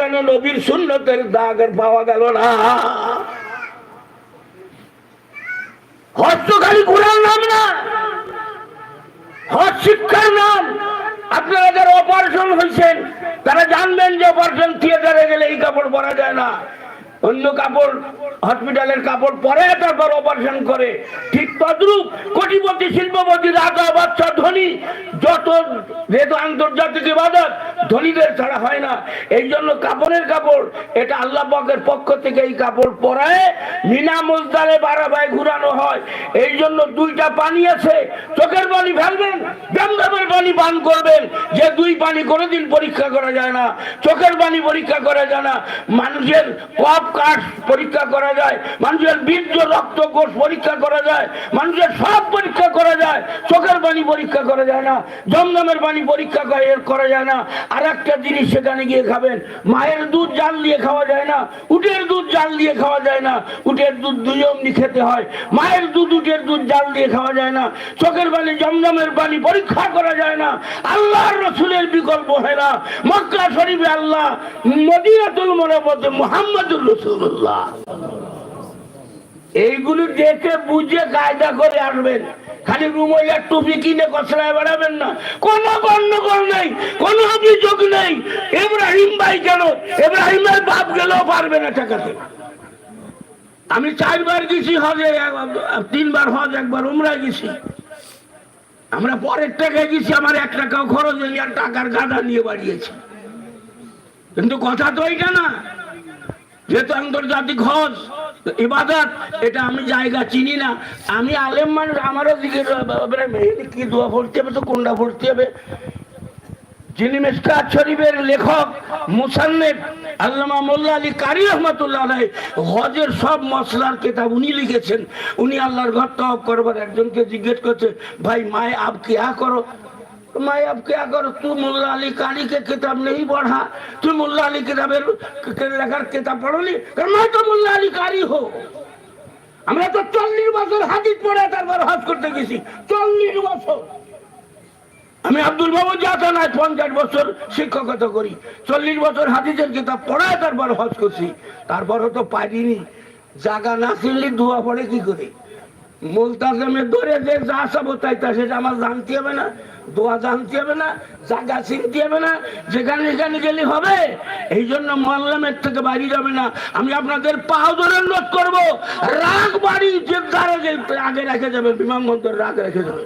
কেন নবীর সুন্নতের দাগ পাওয়া গেল না? হজ তো খালি ঘোরার নাম না হজ শিক্ষার নাম। আপনারা যারা অপারেশন হয়েছেন, তারা জানবেন যে অপারেশন থিয়েটারে গেলে এই কাপড় পরা যায় না। অন্য কাপড়, হসপিটালের কাপড় পরে তারপর অপারেশন করে। ঠিক তদ্রুপ কোটিপতি, শিল্পপতি, রাজা বাচ্চা ধনী, যত যেহেতু আন্তর্জাতিক ইবাদত, ধনীদের ছাড়া হয় না। এই জন্য কাপড়ের কাপড়, এটা আল্লাহ পাকের পক্ষ থেকে এই কাপড় পরায় মিনা মুজদারে বারাবাই ঘুরানো হয়। এই জন্য দুইটা পানি আছে, চোখের পানি ফেলবেন জমজমের পানি পান করবেন। যে দুই পানি কোনোদিন পরীক্ষা করা যায় না, চোখের পানি পরীক্ষা করা যায় না। মানুষের কপ কাঠ পরীক্ষা করা যায়, মানুষের বীর্য, রক্ত, কোষ পরীক্ষা করা যায়, মানুষের সব পরীক্ষা করা যায়, চোখের পানি পরীক্ষা করা যায় না, জমজমের পানি পরীক্ষা করা যায় না। আর একটা জিনিস সেখানে গিয়ে খাবেন, মায়ের দুধ জাল দিয়ে খাওয়া যায় না, উটের দুধ জাল দিয়ে খাওয়া যায় না, উটের দুধ দুই অমনি খেতে হয়, মায়ের দুধ, উটের দুধ জাল দিয়ে খাওয়া যায় না, চোখের পানি জমজমের পানি পরীক্ষা করা যায় না, আল্লাহর রসুলের বিকল্প হয় না, মক্কা শরীফে আল্লাহ মদিনাতুল মোহাম্মদুর রসুল্লাহ এইগুলি দেখে বুঝে কায়দা করে আসবেন খালি রুমাইয়া টুপি কিনে কচলায় বেড়াবেন না। কোন গন্ডগোল নেই, কোন অভিযোগ নেই। ইব্রাহিম ভাই কেন ইব্রাহিমের বাপ গেলেও পারবে না ঠেকাতে। আমি চারবার গেছি হজে তিনবার হজ, একবার উমরা গেছি। আমরা পরের টাকায় গেছি, আমার এক টাকাও খরচ হয়নি, আর টাকার গাদা নিয়ে বাড়িয়েছি। কিন্তু কথা তো এইটা না। যেহেতু আন্তর্জাতিক হজ ইবাদত, এটা আমি জায়গা চিনি না। আমি আলেম মানুষ, আমারও দিকে কি দোয়া পড়তে হবে, তো কোনটা পড়তে হবে? যিনি মিসকাত শরীফের লেখক মুসান্নেব আল্লামা মোল্লা আলী কারি রহমতুল্লাহ আলাই হজের সব মশলার কিতাব উনি লিখেছেন। উনি আল্লাহর ঘর তওয়াব করবার একজনকে জিজ্ঞেস করছে, ভাই, মায় আপ কিয়া করো? मैं अब क्या करूँ? तू मुल्ला अली काली के किताब नहीं पढ़ा। तू मुल्ला अली किताब लेकर किताब पढ़ो मैं तो मुल्ला अली हो। আমরা হজ করতে গেছি আমি আব্দুল বাবু যাতনায় পঞ্চাশ বছর শিক্ষকতা করি চল্লিশ বছর হাদিসের কিতাব পড়ায় তারপর হজ করছি তারপরও তো পারিনি। জাগা না ছিনলি ধোয়া পড়ে কি করে? মুলতাজমে ধরে যে যা সব, তাই তা সেটা আমার জানতে হবে না। দোয়া হবে না হবে না, যেখানে গেলে হবে। এই জন্য মল্লামের থেকে বাড়ি যাবে না। আমি আপনাদের পাও ধরে অনুরোধ করব, রাগ বাড়ি যে আগে রেখে যাবে, বিমানবন্দর রাগ রেখে যাবে।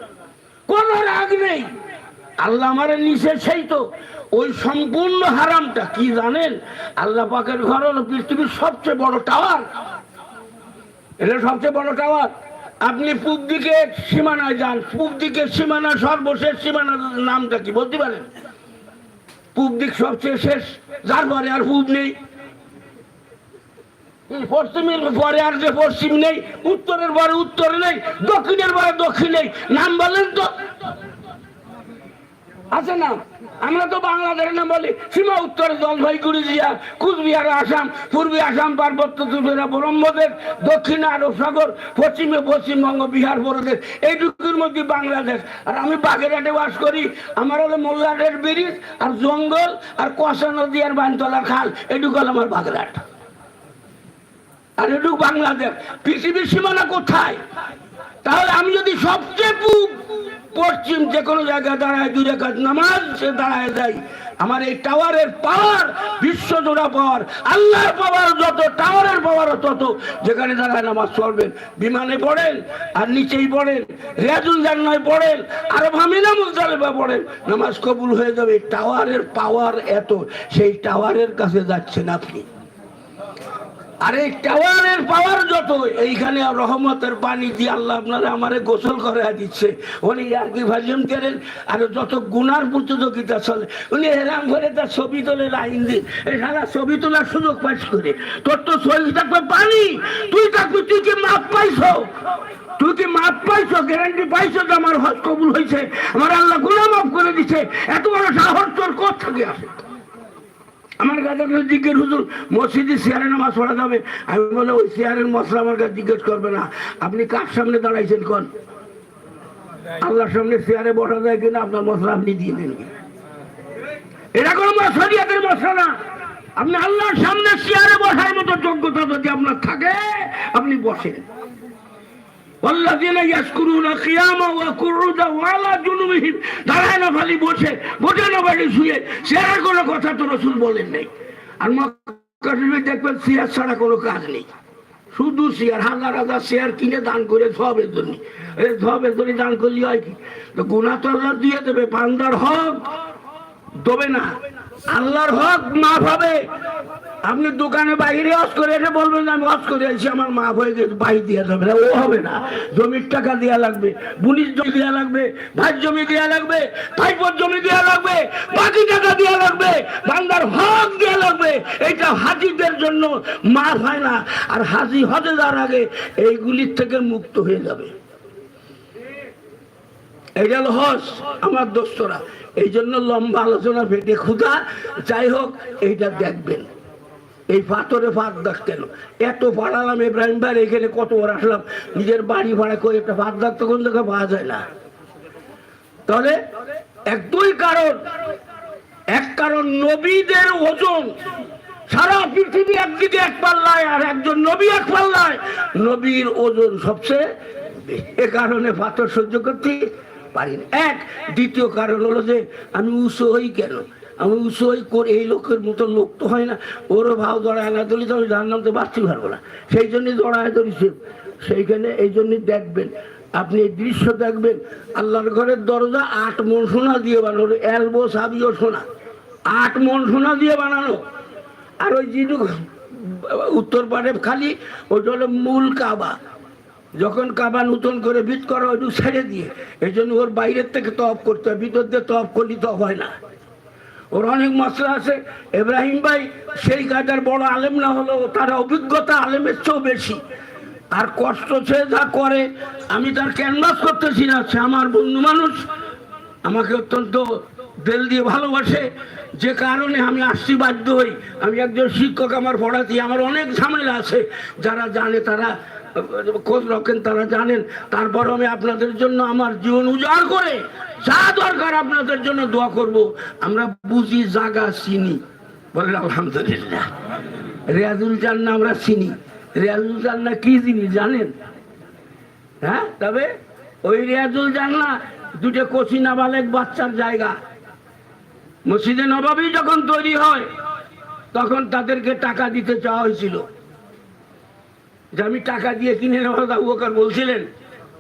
কোন রাগ নেই। আল্লাহ আমার নিষেধ সেই তো। ওই সম্পূর্ণ হারামটা, কি জানেন? আল্লাহ পাকের ঘর হলো পৃথিবীর সবচেয়ে বড় টাওয়ার। এটা সবচেয়ে বড় টাওয়ার। আপনি পূব দিকে সীমানায় যান। পূব দিকে সীমানা, সর্বশেষ সীমানার নামটা কি বলতে পারেন? পূব দিক সবচেয়ে শেষ, যার পরে আর পূব নেই। পশ্চিমের পরে আর যে পশ্চিম নেই, উত্তরের পরে উত্তর নেই, দক্ষিণের পরে দক্ষিণ নেই। নাম বলেন তো। আছে না। আমরা তো বাংলাদেশ না বলি, সীমা উত্তরে জলপাইগুড়ি দিয়া কুচবিহার, আসাম, পূর্বে আসাম, পার্বত্য ত্রিপুরা, ব্রহ্মদেশ, দক্ষিণে আরব সাগর, পশ্চিমে পশ্চিমবঙ্গ, বিহার প্রদেশ এইটুকুর মধ্যে বাংলাদেশ। আর আমি বাগেরহাটে বাস করি। আমার হলো মোল্লাটের ব্রিজ আর জঙ্গল আর কষা নদী আর বানতলা খাল। এটুকু হলো আমার বাগেরহাট। আর এটুকু বাংলাদেশ। পৃথিবীর সীমানা কোথায়? তাহলে আমি যদি সবচেয়ে পশ্চিম যে কোনো জায়গায় দাঁড়ায় দুই রেখাত নামাজ সে দাঁড়ায় যাই, আমার এই টাওয়ারের পাওয়ার বিশ্ব জোড়া পাওয়ার, আল্লাহর পাওয়ার যত, টাওয়ারের পাওয়ার তত, যেখানে দাঁড়ায় নামাজ পড়বেন। বিমানে পড়েন, আর নিচেই পড়েন রেজুল জান্নায় পড়েন, আর ভামিনা মুজদালিফা পড়েন, নামাজ কবুল হয়ে যাবে। টাওয়ারের পাওয়ার এত, সেই টাওয়ারের কাছে যাচ্ছেন আপনি। আর এই টাওয়ারের পাওয়ার যত এইখানে রহমতের পানি দিয়ে আল্লাহ আপনারা আমারে গোসল করে দিচ্ছে। উনি আর কি ভাজন করেন আর যত গুনার প্রতিযোগিতা চলে, উনি হেরাম করে তার ছবি তোলে, লাইন এই সারা ছবি তোলার সুযোগ পাইস করে। তোর তো শরীর থাকবে পানি, তুই থাকবি, তুই কি মাপ পাইছো? তুই কি মাপ পাইছো? গ্যারান্টি পাইছো যে আমার হজ কবুল হয়েছে? আমার আল্লাহ গুণা মাফ করে দিছে। এত বড় সাহস তোর কোথ থেকে আসে? আমার কাছে একটা জিজ্ঞেস, হুজুর, মসজিদে চেয়ারে নামাজ পড়া যাবে? আমি বলে ওই চেয়ারের মশলা আমার কাছে জিজ্ঞেস করবে না। আপনি কার সামনে দাঁড়াইছেন কোন? আল্লাহর সামনে চেয়ারে বসা যায় কিনা? আপনার মশলা আপনি দিয়ে দেন। এটা কোনো মশলিয়াতের মশলা না। আপনি আল্লাহর সামনে চেয়ারে বসার মতো যোগ্যতা যদি আপনার থাকে, আপনি বসেন। والذين يذكرون قياما وقعودا وعلى جنوبهم দাঁড়ায় না খালি বসে বসে না বাড়ি শুয়ে চেয়ারের কোনো কথা তো রসুল বলেন নাই আর মক্কা শরীফে দেখবেন চেয়ার ছাড়া কোনো কাজ নেই শুধু চেয়ার হাজার হাজার চেয়ার কিনে দান করে সবের জন্য এই সবের জন্য দান করলে হয় কি তো গুণা তো আল্লাহ দিয়ে দেবে পান্দার হক দেবে না আল্লাহর হক মাফ হবে আপনি দোকানে বাইরে অস করে এসে বলবেন যে আমি অস করে আছি আমার মাফ হয়ে গেছে বাইর দিয়ে যাবে না, ও হবে না। জমির টাকা দেওয়া লাগবে বুনির জমি দেওয়া লাগবে ভাই জমি দেওয়া লাগবে, ভাইপোর জমি দেওয়া লাগবে, বাকি টাকা দেওয়া লাগবে, বান্দার হক দেওয়া লাগবে। এইটা হাজিদের জন্য মাফ হয় না, আর হাজি হজে যাওয়ার আগে এইগুলির থেকে মুক্ত হয়ে যাবে। এটা হলো হস আমার দোস্তরা, এই জন্য লম্বা আলোচনা ভেটে ক্ষুধা, যাই হোক, এইটা দেখবেন। এই পাথরে ফাঁক দাগ কেন এত পাড়ালাম ইব্রাহিম ভাই, এখানে কত বার আসলাম। নিজের বাড়ি ভাড়া করে একটা ফাঁক দাগ তো কোন জায়গায় পাওয়া যায় না। তাহলে এক দুই কারণ। এক কারণ, নবীদের ওজন। সারা পৃথিবী একদিকে এক পাল্লায় আর একজন নবী এক পাল্লায়। নবীর ওজন সবচেয়ে এ কারণে পাথর সহ্য করতে পারি। এক, দ্বিতীয় কারণ হলো যে, আমি উঁচু হই কেন? আমি উঁচু হই করে, এই লোকের মতো লোক তো হয় না। ওরও ভাও দড়ায় না ধরি তো আমি যার নামতে বাঁচতে পারব না। সেই জন্যই দড়ায় ধরেছি সেইখানে এই জন্যই দেখবেন, আপনি এই দৃশ্য দেখবেন, আল্লাহর ঘরের দরজা আট মন সোনা দিয়ে বানানো এলবো সাবিও সোনা। আট মন সোনা দিয়ে বানানো। আর ওই যেটুক উত্তর পাড়ে খালি ওইটা হলো মূল কাবা। যখন কাবা নতুন করে ভিত করা ওইটু ছেড়ে দিয়ে। এই জন্য ওর বাইরের থেকে তফ করতে হয়, ভিতর দিয়ে তফ করলে তফ হয় না। ওর অনেক মশলা আছে। এব্রাহিম ভাই, সেই কাজের বড় আলেম না হলেও তার অভিজ্ঞতা আলেমের চেয়েও বেশি। আর কষ্ট সে যা করে, আমি তার ক্যানভাস করতেছি না, সে আমার বন্ধু মানুষ। আমাকে অত্যন্ত বেল দিয়ে ভালোবাসে। যে কারণে আমি আসছি বাধ্য হই। আমি একজন শিক্ষক, আমার পড়াতে, আমার অনেক ঝামেলা আছে। যারা জানে তারা খোঁজ রাখেন, তারা জানেন। তারপর আমি আপনাদের জন্য আমার জীবন উজাড় করে যা দরকার আপনাদের জন্য দোয়া করব। আমরা বুঝি জাগা চিনি। বলেন, আলহামদুলিল্লাহ। রেয়াজুল জান্না আমরা চিনি। রেয়াজুল জান্না কি জিনিস জানেন? হ্যাঁ? তবে ওই রেয়াজুল জান্না দুটো কচি নাবালেক বাচ্চার জায়গা। মসজিদে নবাবী যখন তৈরি হয়, তখন তাদেরকে টাকা দিতে চাওয়া হয়েছিল। যে আমি টাকা দিয়ে কিনে নেওয়া বকর বলছিলেন।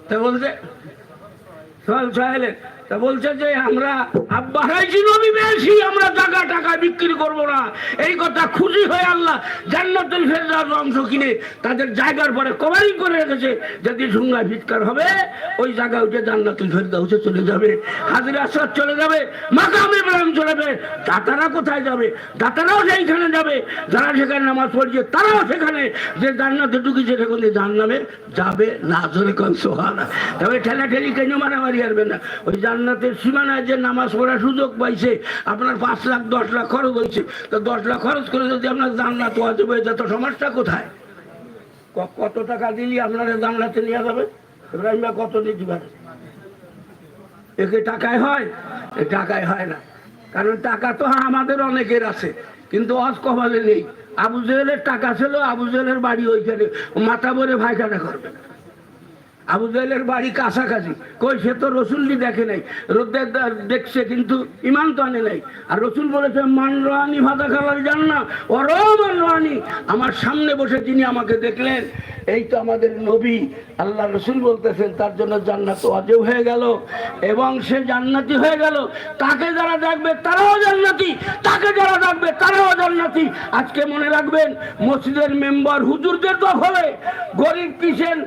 তা বলছে সব সোহেলের তা বলছে যে আমরা আব্বা আমরা টাকা টাকা বিক্রি করব না। এই কথা খুশি হয়ে আল্লাহ অংশ কিনে তাদের জায়গার পরে করে রেখেছে। যদি ভিৎকার হবে, ওই জায়গা উঠে জান্নাতুল চলে যাবে চলে যাবে, মাকাম ইব্রাহিম দাতারা কোথায় যাবে? দাতারাও সেইখানে যাবে। যারা সেখানে নামাজ পড়ছে, তারাও সেখানে। যে জান্নাতে ঢুকেছে সেখানে জান্নামে যাবে না, জোরে কন সোহানা তবে ঠেলা ঠেলি কেন মারামারি আসবে না? ওই জান্নাতের সীমানায় যে নামাজ পড়ার সুযোগ পাইছে, আপনার পাঁচ লাখ, দশ লাখ খরচ হয়েছে তো দশ লাখ খরচ করে যদি আপনার জান্নাত ওয়াজিব হয়ে যায়, তো সমস্যা কোথায়? কত টাকা দিলি আপনারা জান্নাতে নিয়ে যাবে? ইব্রাহিম কত দিতে পারে? একে টাকায় হয়? টাকায় হয় না। কারণ টাকা তো আমাদের অনেকের আছে, কিন্তু অজ কপালে নেই। আবু জেলের টাকা ছিল, আবু জেলের বাড়ি ওইখানে। মাথা ভরে ভাইখানা করবে। আবু জাহেলের বাড়ি কাছাকাছি। কই, সে তো রসুলটি দেখে নাই। রোদে দেখছে, কিন্তু ইমান তো আনে নাই। আর রসুল বলেছে, মান রানি ভাতা খাবার জান না ওরও মান রানি আমার সামনে বসে তিনি আমাকে দেখলেন। এই তো আমাদের নবী। আল্লাহ রসুল বলতেছেন, তার জন্য জান্নাত অজেব হয়ে গেল এবং সে জান্নাতি হয়ে গেল। তাকে যারা দেখবে, তারাও জান্নাতি। তাকে যারা দেখবে, তারাও জান্নাতি। আজকে মনে রাখবেন, মসজিদের মেম্বার হুজুরদের দখলে, গরিব কিসের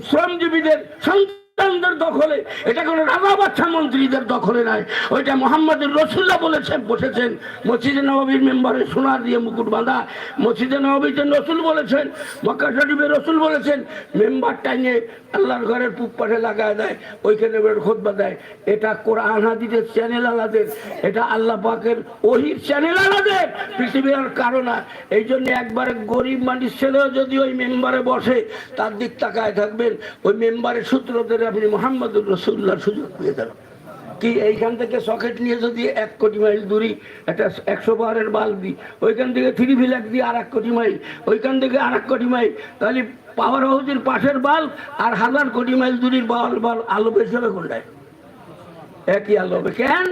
Sömdü bilir. Sömdü. সন্তানদের দখলে, এটা কোনো রাজা বাচ্চা মন্ত্রীদের দখলে নয় ওইটা মোহাম্মদ রসুল্লাহ বলেছেন, বসেছেন। মসজিদে নবাবির মেম্বারে সোনার দিয়ে মুকুট বাঁধা। মসজিদে নবাবিতে রসুল বলেছেন, মক্কা শরীফে রসুল বলেছেন, মেম্বার টাইনে আল্লাহর ঘরের পুপ পাশে লাগায় দেয়, ওইখানে খোদবা দেয়। এটা কোরআন হাদিদের চ্যানেল আলাদের এটা আল্লাহ পাকের ওহির চ্যানেল আলাদের পৃথিবীর আর না। এই জন্য একবারে গরিব মানুষ ছেলেও যদি ওই মেম্বারে বসে, তার দিক তাকায় থাকবেন। ওই মেম্বারের সূত্রদের আপনি মোহাম্মদুর রসুল্লার সুযোগ পেয়ে যাবেন কি এইখান থেকে সকেট নিয়ে যদি এক কোটি মাইল দূরি একটা একশো পাহাড়ের বাল্ব দিই, ওইখান থেকে থ্রি ভিলাক দিই আর এক কোটি মাইল, ওইখান থেকে আর এক কোটি মাইল, তাহলে পাওয়ার হাউসের পাশের বাল্ব আর হাজার কোটি মাইল দূরির বাল বাল আলো বেশি হবে কোনটায়? একই আলো হবে। কেন?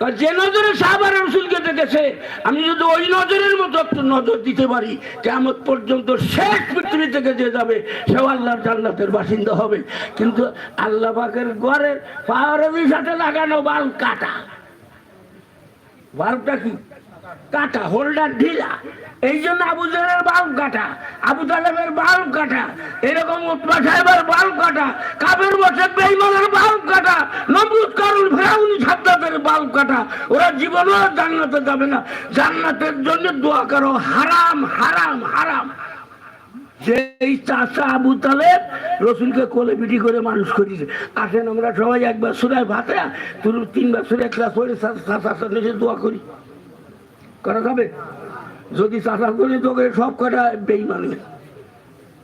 যে নজরে সাহাবার রসুলকে দেখেছে, আমি যদি ওই নজরের মতো একটু নজর দিতে পারি কেমন পর্যন্ত শেষ পৃথিবী থেকে যে যাবে, সেও আল্লাহর জান্নাতের বাসিন্দা হবে। কিন্তু আল্লাহ পাকের ঘরের পাওয়ারের সাথে লাগানো বাল কাটা। বাল্বটা কি? কাটা হোল্ডার ঢিলা। এই জন্য আবু জাহেলের বাল্ব কাটা, আবু তালেবের বাল্ব কাটা, এরকম উৎপা সাহেবের বাল্ব কাটা, কাবের বসে বেইমানের বাল্ব কাটা নবুদ কারুল ফেরাউনি সাদ্দাতের বাল্ব কাটা। ওরা জীবনও জান্নাতে যাবে না। জান্নাতের জন্য দোয়া করো, হারাম হারাম হারাম। যেই চাষা আবু তালেব রসুলকে কোলে পিটি করে মানুষ করেছে আসেন আমরা সবাই একবার সুরায় ভাতে তুই তিনবার সুরে ক্লাস নিচে দোয়া করি। করা যাবে? যদি চাষা করি তোকে সব কটা বেইমানি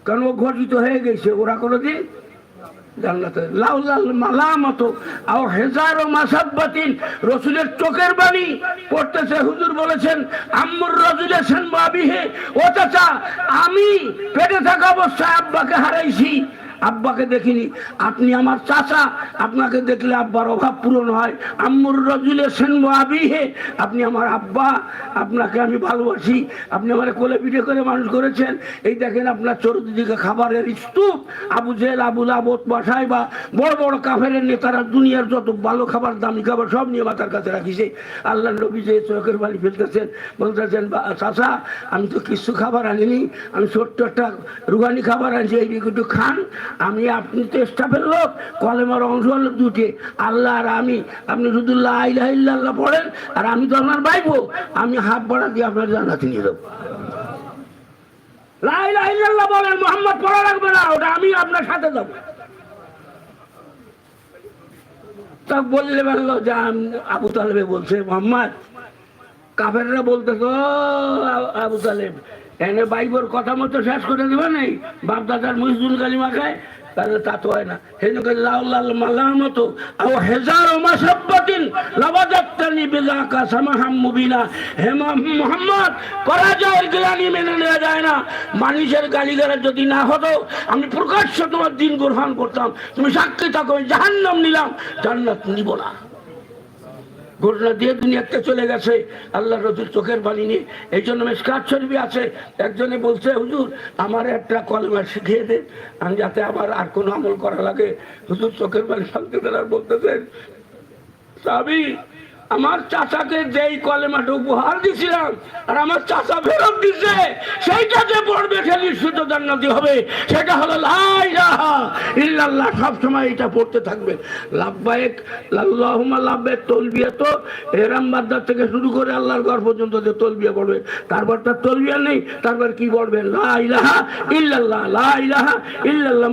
কারণ ও ঘটিত হয়ে গেছে? ওরা কোনোদিন জান্নাতে লাউ রসুলের চোখের পড়তেছে। হুজুর বলেছেন, আম্মুর ও চাচা, আমি পেটে থাকা অবস্থায় আব্বাকে হারাইছি। আব্বাকে দেখিনি। আপনি আমার চাচা, আপনাকে দেখলে আব্বার অভাব পূরণ হয়। আম্মুর রজুলে সেন আবিহে আপনি আমার আব্বা, আপনাকে আমি ভালোবাসি। আপনি আমার কোলে পিঠে করে মানুষ করেছেন। এই দেখেন আপনার চতুর্দিকে খাবারের স্তূপ। আবু জেল আবুল আবত বাসায় বা বড় বড় কাফের নেতারা দুনিয়ার যত ভালো খাবার, দামি খাবার, সব নিয়ে মাথার কাছে রাখিছে। আল্লাহ নবী যে চোখের বাড়ি ফেলতেছেন, বলতেছেন চাচা, আমি তো কিছু খাবার আনিনি। আমি ছোট্ট একটা রুগানি খাবার আনছি, এই একটু খান। আমি আপনি তো স্টাফের লোক, কলেমার অংশ হলো দুটে। আল্লাহ আর আমি, আপনি শুধু লাইল্লাহ পড়েন, আর আমি তো আপনার বাইবো আমি হাত বাড়া দিয়ে আপনার জানাতে নিয়ে যাব। আবু তালেব এনে বাইবর কথা মতো শেষ করে দেবে নাই? বাপ দাদার মহিজুল কালিমা খায়? তাহলে তা তো হয় না। হেনুকে লাল মাল্লার মতো আও হেজার মাসাব্বাতিন লবাদাত্তানি বিজাকা সামাহাম মুবিনা হেমা মোহাম্মদ পরাজয়ের গ্লানি মেনে নেওয়া যায় না। মানুষের গালিগালাজ যদি না হতো, আমি প্রকাশ্য তোমার দিন গ্রহণ করতাম। তুমি সাক্ষী থাকো জাহান্নাম নিলাম। জান্নাত নিব না। ঘটনা দিয়ে দুনিয়াতে চলে গেছে। আল্লাহ রসুল চোখের বাণী নিয়ে। এই জন্য মেসকাত শরীফে আছে। একজনে বলছে, হুজুর, আমার একটা কলমা শিখিয়ে দে। আমি যাতে আবার আর কোনো আমল করা লাগে। হুজুর চোখের বাণী শান্তি দেওয়ার বলতেছেন, সাবি, আমার চাচাকে যেই কলেমাটা উপহার দিছিলাম, আর আমার চাচা ফেরত দিছে সেইটাতে পড়বে সে নিশ্চিত জান্নাতি হবে। সেটা হলো লাই রাহা ইল্লাল্লাহ এটা পড়তে থাকবে। লাভবায়েক লাল্লাহুমা লাভবে তলবিয়া তো এরাম বাদ্দার থেকে শুরু করে আল্লাহর ঘর পর্যন্ত যে তলবিয়া পড়বে, তারপর তার তলবিয়া নেই, তারপর কি পড়বে? ইল্লাল্লাহ ইল্লাল্লাহ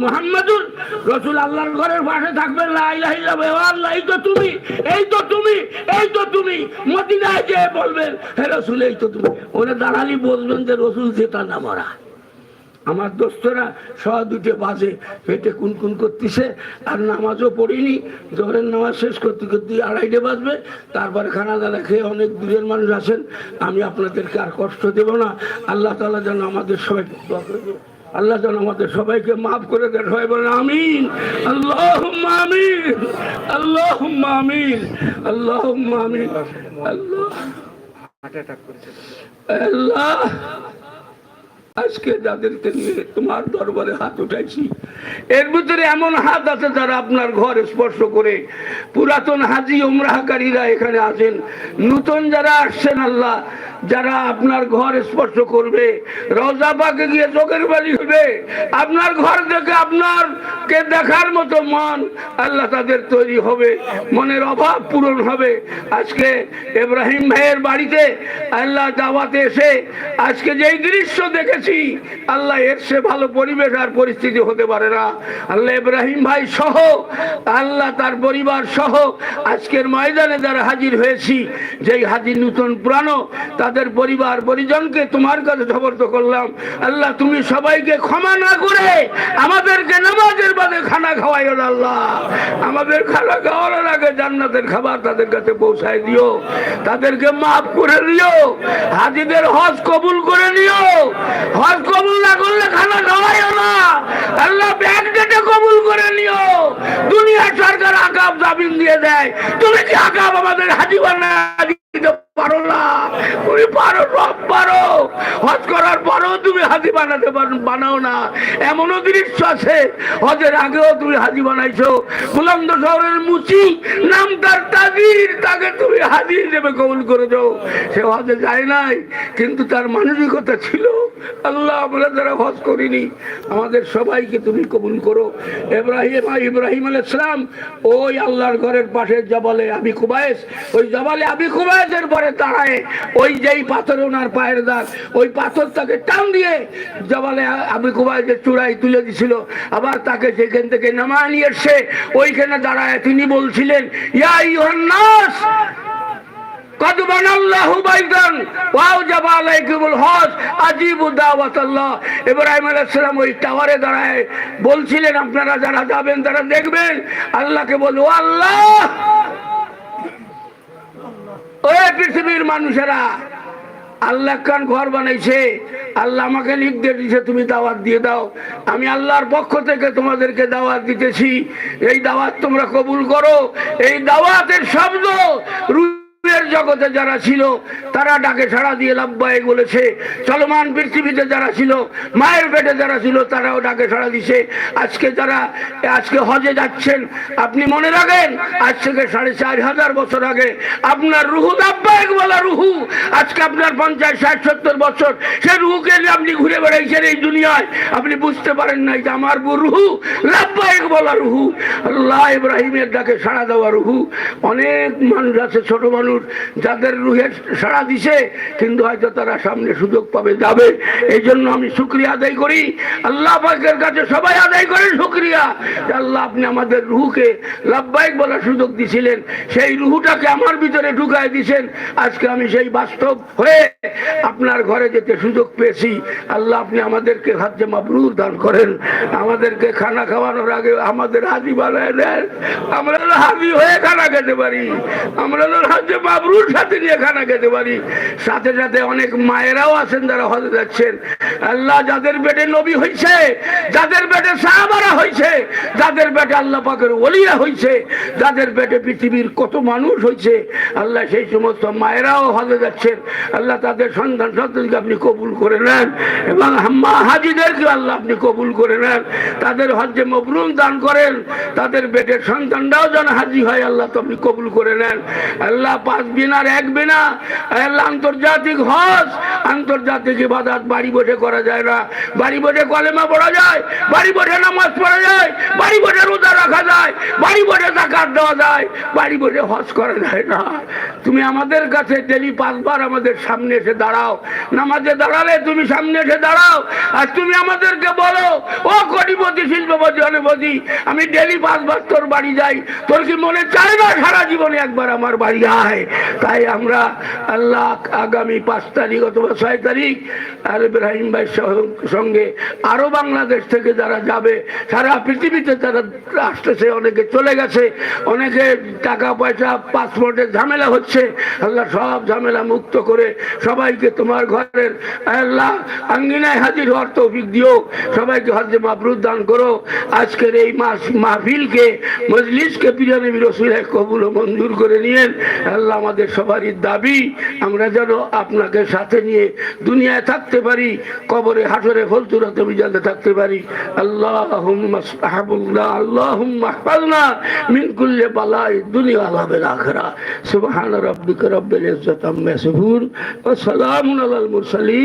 রাসূল, আল্লাহর ঘরের পাশে থাকবে, লা ইলাহা ইল্লাল্লাহ আল্লাহ, এই তো তুমি, এই তো তুমি, এই তো তুমি, মদিনায় গিয়ে বলবেন, হে রসুল, এই তো তুমি। ওরা দাঁড়ালি বলবেন যে রসুল, জেতা না মরা। আমার দোস্তরা সব দুটো বাজে পেটে কুন কুন করতেছে আর নামাজও পড়িনি জোহরের নামাজ শেষ করতে করতে আড়াইটে বাজবে তারপরে খানা দানা খেয়ে অনেক দূরের মানুষ আছেন আমি আপনাদেরকে আর কষ্ট দেব না। আল্লাহ তালা যেন আমাদের সবাই দোয়া করে আল্লাহ যেন আমাদের সবাইকে মাফ করে দেন সবাই বলেন আমিন। আল্লাহ আমিন। আল্লাহ আমিন। আল্লাহ আমিন। আল্লাহ। আল্লাহ। আজকে যাদেরকে নিয়ে তোমার দরবারে হাত উঠাইছি, এর ভিতরে এমন হাত আছে যারা আপনার ঘর স্পর্শ করে। পুরাতন হাজি ওমরাহকারীরা এখানে আছেন নতুন যারা আসছেন আল্লাহ যারা আপনার ঘর স্পর্শ করবে, রওজা পাকে গিয়ে চোখের বাড়ি হবে আপনার ঘর দেখে আপনার কে দেখার মতো মন আল্লাহ তাদের তৈরি হবে, মনের অভাব পূরণ হবে। আজকে ইব্রাহিম ভাইয়ের বাড়িতে আল্লাহ দাওয়াতে এসে আজকে যেই দৃশ্য দেখেছি, আল্লাহ এর সে ভালো পরিবেশ আর পরিস্থিতি হতে পারে না। আল্লাহ ইব্রাহিম ভাই সহ, আল্লাহ তার পরিবার সহ আজকের ময়দানে যারা হাজির হয়েছি, যেই হাজির নূতন পুরানো তাদের পরিবার পরিজনকে তোমার কাছে সমর্থ করলাম। আল্লাহ, তুমি সবাইকে ক্ষমা না করে আমাদেরকে নামাজের বাদে খানা খাওয়াইও আল্লাহ। আমাদের খানা খাওয়ানোর আগে জান্নাতের খাবার তাদের কাছে পৌঁছায় দিও। তাদেরকে মাফ করে দিও। হাজিদের হজ কবুল করে নিও। হজ কবুল না করলে খানা খাওয়াইও না। আল্লাহ, ব্যাগ ডেটে কবুল করে নিও। দুনিয়া সরকার আকাব জামিন দিয়ে দেয়। তুমি কি আকাব আমাদের হাজি বানা পারো না। তুমি পারো পারো। হজ করার তুমি হাজি বানাতে বানাও না। এমনও দৃশ্য আছে। হজের আগেও তুমি হাজি বানাইছো। বুলন্দ শহরের মুচি নাম তার তাজির, তাকে তুমি হাজি হিসেবে কবুল করে দাও। সে হজে যায় নাই, কিন্তু তার মানসিকতা ছিল। আল্লাহ আমরা যারা হজ করিনি, আমাদের সবাইকে তুমি কবুল করো। এব্রাহিম ইব্রাহিম আল ইসলাম ওই আল্লাহর ঘরের পাশে জবালে আবি কুবায়েস, ওই জবালে আবি কুবায়েসের পরে দাঁড়ায় ওই যেই পাথর ওনার পায়ের দাগ ওই পাথর তাকে টান দিয়ে জবালে আবি কুবায়েসের চূড়ায় তুলে দিছিল আবার তাকে সেখান থেকে নামা নিয়ে এসে ওইখানে দাঁড়ায় তিনি বলছিলেন ইয়া ইউহান্নাস قد بنى الله بيتا واوجب عليكم الحج اجيبوا دعوة الله ইব্রাহিম আলাইহিস সালাম ওই টাওয়ারে দাঁড়ায় বলছিলেন আপনারা যারা যাবেন তারা দেখবেন আল্লাহকে বলো আল্লাহ ওই পৃথিবীর মানুষেরা আল্লাহ খান ঘর বানাইছে? আল্লাহ আমাকে নির্দেশ দিছে তুমি দাওয়াত দিয়ে দাও। আমি আল্লাহর পক্ষ থেকে তোমাদেরকে দাওয়াত দিতেছি। এই দাওয়াত তোমরা কবুল করো। এই দাওয়াতের শব্দ রূপের জগতে যারা ছিল, তারা ডাকে সাড়া দিয়ে লাভবাহিক বলেছে, চলমান পৃথিবীতে যারা ছিল, মায়ের পেটে যারা ছিল, তারাও ডাকে সাড়া দিছে। আজকে যারা, আজকে হজে যাচ্ছেন, আপনি মনে রাখেন, আজ থেকে সাড়ে চার হাজার বছর আগে আপনার রুহু লাভবাহিক বলা রুহু, আজকে আপনার পঞ্চাশ, ষাট, সত্তর বছর, সে রুহুকে আপনি ঘুরে বেড়াইছেন এই দুনিয়ায়। আপনি বুঝতে পারেন নাই যে আমার রুহু লাভবাহিক বলা রুহু। আল্লাহ ইব্রাহিমের ডাকে সাড়া দেওয়া রুহু। অনেক মানুষ আছে, ছোট মানুষ যাদের রুহের সাড়া দিছে, কিন্তু হয়তো তারা সামনে সুযোগ পাবে, যাবে। এই জন্য আমি শুক্রিয়া আদায় করি। আল্লাহ পাকের কাছে সবাই আদায় করেন শুক্রিয়া। আল্লাহ আপনি আমাদের রুহুকে লাভবাহিক বলার সুযোগ দিছিলেন। সেই রুহুটাকে আমার ভিতরে ঢুকায় দিছেন। আজকে আমি সেই বাস্তব হয়ে আপনার ঘরে যেতে সুযোগ পেয়েছি। আল্লাহ আপনি আমাদেরকে হাজ্যে মাবরুর দান করেন। আমাদেরকে খানা খাওয়ানোর আগে আমাদের হাজি বানায় দেন। আমরা হাজি হয়ে খানা খেতে পারি। আমরা যেন মাবরুর সাথে নিয়ে খানা খেতে পারি। সাথে সাথে অনেক মায়েরাও আছেন যারা হজে যাচ্ছেন। আল্লাহ যাদের পেটে নবী হয়েছে যাদের পেটে সাহাবারা হয়েছে যাদের পেটে আল্লাহ পাকের ওলিয়া হয়েছে যাদের পেটে পৃথিবীর কত মানুষ হয়েছে আল্লাহ সেই সমস্ত মায়েরাও হজে যাচ্ছেন। আল্লাহ তাদের সন্তান সন্তানকে আপনি কবুল করে নেন এবং মা হাজিদেরকে আল্লাহ আপনি কবুল করে নেন। তাদের হজ্জে মবরুম দান করেন, তাদের পেটের সন্তানরাও যেন হাজি হয়, আল্লাহ তো আপনি কবুল করে নেন। আল্লাহ পাঁচ বিনার এক বিনা আন্তর্জাতিক হজ। আন্তর্জাতিক ইবাদত, বাড়ি বসে করা যায় না। বাড়ি বসে কলেমা পড়া যায়, বাড়ি বসে নামাজ পড়া যায়, বাড়ি বসে রোজা রাখা যায়, বাড়ি বসে জাকাত দেওয়া যায়, বাড়ি বসে হজ করা যায় না। তুমি আমাদের কাছে ডেলি পাঁচবার আমাদের সামনে এসে দাঁড়াও। নামাজে দাঁড়ালে তুমি সামনে এসে দাঁড়াও। আর তুমি আমাদেরকে বলো, ও কোটিপতি, শিল্পপতি, অনেপতি, আমি ডেলি পাঁচবার তোর বাড়ি যাই। তোর কি মনে চায় না সারা জীবনে একবার আমার বাড়ি আয়? যায় তাই আমরা আল্লাহ আগামী পাঁচ তারিখ অথবা ছয় তারিখ আর ইব্রাহিম সহ- সঙ্গে আরও বাংলাদেশ থেকে যারা যাবে, সারা পৃথিবীতে যারা আসতেছে, অনেকে চলে গেছে, অনেকে টাকা পয়সা পাসপোর্টের ঝামেলা হচ্ছে। আল্লাহ সব ঝামেলা মুক্ত করে সবাইকে তোমার ঘরের আল্লাহ আঙ্গিনায় হাজির হওয়ার তৌফিক দিও। সবাইকে হজে মাবরুদ দান করো। আজকের এই মাস মাহফিলকে, মজলিসকে পিরানবী রসুলের কবুল মঞ্জুর করে নিয়েন। আল্লাহ আমাদের সবারই দাবি, আমরা যেন আপনাকে সাথে নিয়ে দুনিয়ায় থাকতে পারি, কবরে, হাসরে, ফলতুরাতে বিজাতে থাকতে পারি। আল্লাহ আল্লাহ মিন কুল্লে বালাই দুনিয়া আলাবের আখরা সুবহান রব্বিক রব্বিল ইজ্জত আম্মা ইয়াসিফুন ওয়া সালামুন আলাল মুরসালিন।